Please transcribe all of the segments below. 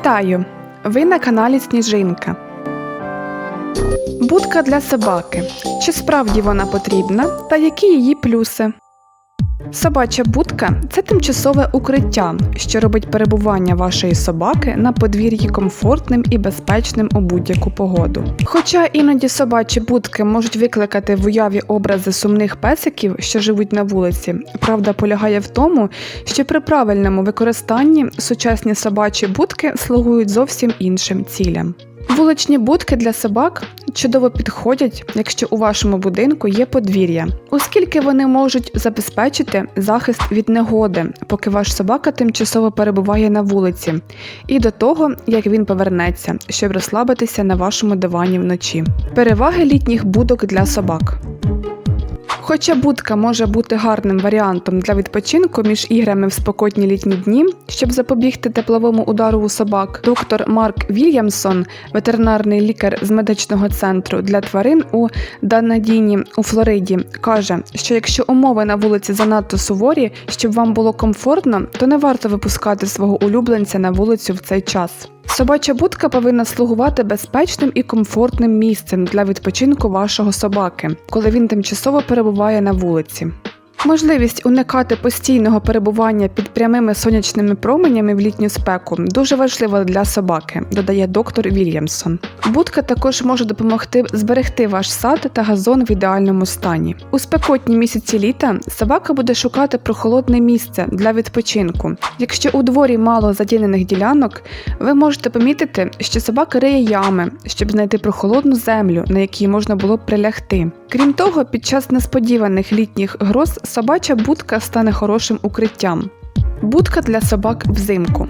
Вітаю! Ви на каналі Сніжинка. Будка для собаки. Чи справді вона потрібна та які її плюси? Собача будка це тимчасове укриття, що робить перебування вашої собаки на подвір'ї комфортним і безпечним у будь-яку погоду. Хоча іноді собачі будки можуть викликати в уяві образи сумних песиків, що живуть на вулиці, правда полягає в тому, що при правильному використанні сучасні собачі будки слугують зовсім іншим цілям. Вуличні будки для собак чудово підходять, якщо у вашому будинку є подвір'я, оскільки вони можуть забезпечити захист від негоди, поки ваш собака тимчасово перебуває на вулиці, і до того, як він повернеться, щоб розслабитися на вашому дивані вночі. Переваги літніх будок для собак. Хоча будка може бути гарним варіантом для відпочинку між іграми в спокотні літні дні, щоб запобігти тепловому удару у собак, доктор Марк Вільямсон, ветеринарний лікар з медичного центру для тварин у Данадіні у Флориді, каже, що якщо умови на вулиці занадто суворі, щоб вам було комфортно, то не варто випускати свого улюбленця на вулицю в цей час. Собача будка повинна слугувати безпечним і комфортним місцем для відпочинку вашого собаки, коли він тимчасово перебуває на вулиці. Можливість уникати постійного перебування під прямими сонячними променями в літню спеку дуже важлива для собаки, додає доктор Вільямсон. Будка також може допомогти зберегти ваш сад та газон в ідеальному стані. У спекотні місяці літа собака буде шукати прохолодне місце для відпочинку. Якщо у дворі мало заділених ділянок, ви можете помітити, що собака риє ями, щоб знайти прохолодну землю, на якій можна було б прилягти. Крім того, під час несподіваних літніх гроз собача будка стане хорошим укриттям. Будка для собак взимку.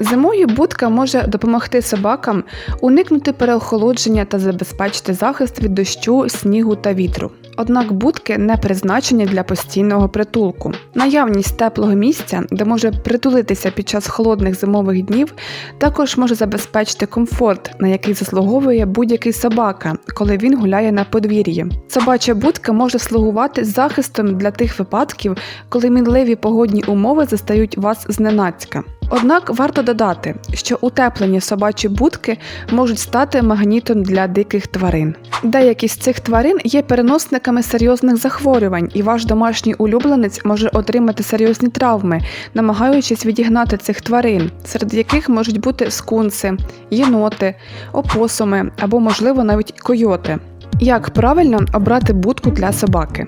Зимою будка може допомогти собакам уникнути переохолодження та забезпечити захист від дощу, снігу та вітру. Однак будки не призначені для постійного притулку. Наявність теплого місця, де може притулитися під час холодних зимових днів, також може забезпечити комфорт, на який заслуговує будь-який собака, коли він гуляє на подвір'ї. Собача будка може слугувати захистом для тих випадків, коли мінливі погодні умови застають вас зненацька. Однак варто додати, що утеплені собачі будки можуть стати магнітом для диких тварин. Деякі з цих тварин є переносниками серйозних захворювань, і ваш домашній улюбленець може отримати серйозні травми, намагаючись відігнати цих тварин, серед яких можуть бути скунси, єноти, опосуми або, можливо, навіть койоти. Як правильно обрати будку для собаки?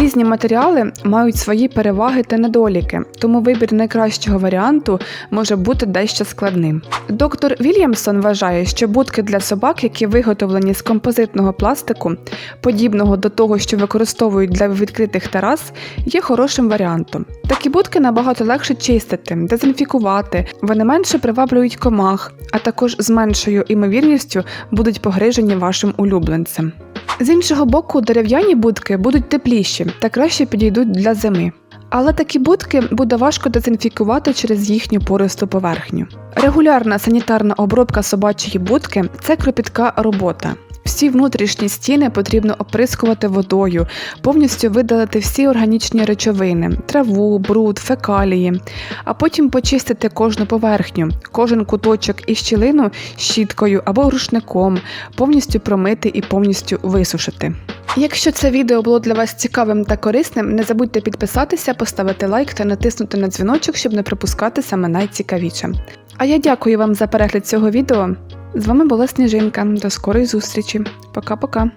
Різні матеріали мають свої переваги та недоліки, тому вибір найкращого варіанту може бути дещо складним. Доктор Вільямсон вважає, що будки для собак, які виготовлені з композитного пластику, подібного до того, що використовують для відкритих терас, є хорошим варіантом. Такі будки набагато легше чистити, дезінфікувати, вони менше приваблюють комах, а також з меншою імовірністю будуть погрижені вашим улюбленцем. З іншого боку, дерев'яні будки будуть тепліші та краще підійдуть для зими. Але такі будки буде важко дезінфікувати через їхню пористу поверхню. Регулярна санітарна обробка собачої будки це кропітка робота. Всі внутрішні стіни потрібно оприскувати водою, повністю видалити всі органічні речовини, траву, бруд, фекалії, а потім почистити кожну поверхню, кожен куточок і щілину щіткою або рушником, повністю промити і повністю висушити. Якщо це відео було для вас цікавим та корисним, не забудьте підписатися, поставити лайк та натиснути на дзвіночок, щоб не пропускати саме найцікавіше. А я дякую вам за перегляд цього відео. З вами була Сніжинка. До скорої зустрічі. Пока-пока.